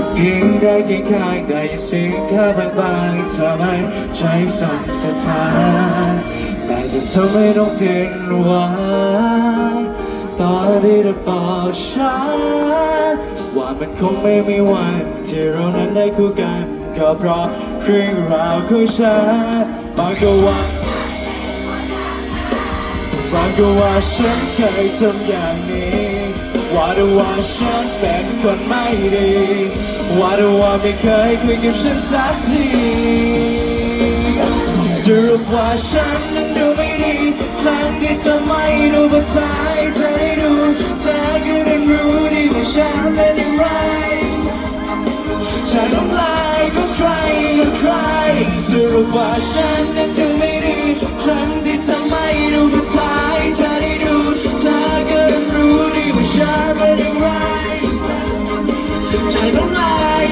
จะเพียงได้แค่ข้างได้ยินเสียงแค่บางๆทำให้ใจสั่นสะท้านแต่จะทำให้ต้องเพียนหวานตอนที่เธอบอกฉันว่ามันคงไม่มีวันที่เรานั้นได้คู่กันก็เพราะเรื่องราวของฉันบางก็ว่าบางก็ว่าฉันเคยทำอย่างนี้ ว่าแต่ว่าฉันเป็นคนไม่ดีว่าแต่ว่าไม่เคยคุยกับฉันสักทีสรุปว่าฉันนั้นดูไม่ดีทั้งที่เธอไม่ดูภาษาให้เธอได้ดูเธอก็ต้องรู้ดีว่าฉันเป็นอย่างไรฉันน้ำลายก็ใครก็ใครสรุปว่าฉัน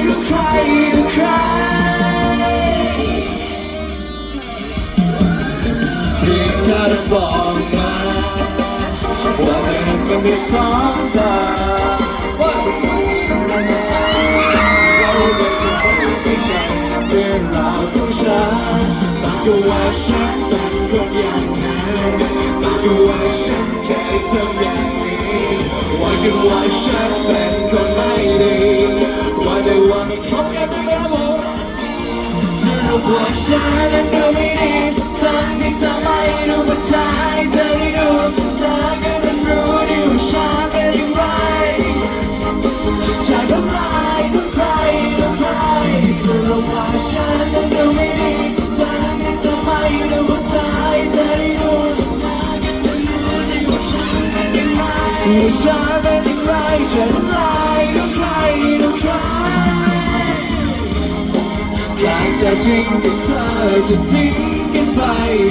ก็ใครก็ใครเพียงแค่เธอบอกมาว่าจะเธอก็มีสองตาเราจะต้องไม่ใช่เรื่องราวของฉันบางก็ว่าฉันเป็นคนอย่างนั้นบางก็ว่าฉันแค่ทำอย่างนี้ว่ากันว่าฉันเป็นคนไม่ดี ว่าฉันนั้นก็ไม่ดีทั้งที่เธอไม่รู้ว่าใจเธอได้ดูเธอก็ต้องรู้ดีว่าฉันเป็นอย่างไรจะทำลายทุกใครทุกใครสรุปว่าฉันนั้นดูไม่ดีฉันที่จะไม่รู้ว่าใจจะได้รู้เธอก็ไม่รู้ดีว่าฉันเป็นยังไงว่าฉันเป็นอย่างไรจะทำลายทุกใคร แต่จะจริงที่เธอจะทิ้งกันไป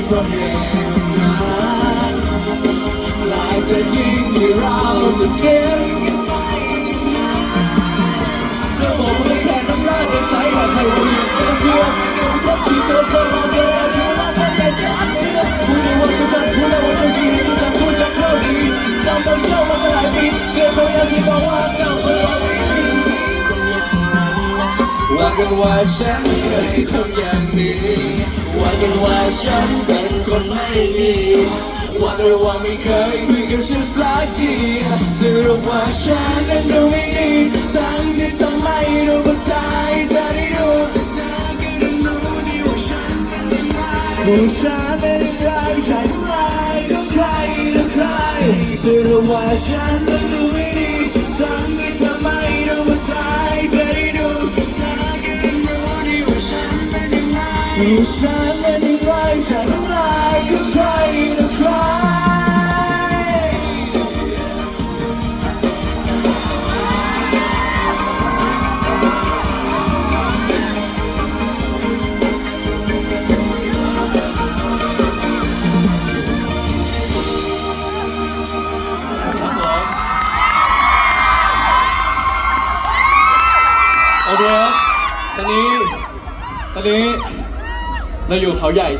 เพราะเหตุนั้นหลายแต่จริงที่เราจะเสีย กันว่าฉันเคยทำอย่างนี้ว่ากันว่าฉันเป็นคนไม่ดีว่ากันว่าไม่เคยคุยกับฉันสักทีสรุปว่าฉันนั้นดูไม่ดีทั้งที่ทำไม่รู้ว่าใจเธอได้ดูเธอก็ต้อรู้ดีว่าฉันเป็นยังไงว่าฉันเป็นยังไงใช่ไหมกับใครกับใครสรุปว่าฉันนั้นดูไม่ดีทั้งที่ทำ ที่ฉันเป็นยังไงใช่ไหมกับใครกับใครโอเคครับตอนนี้ ตอนนี้ เราอยู่เขาใหญ่ใช่ไหม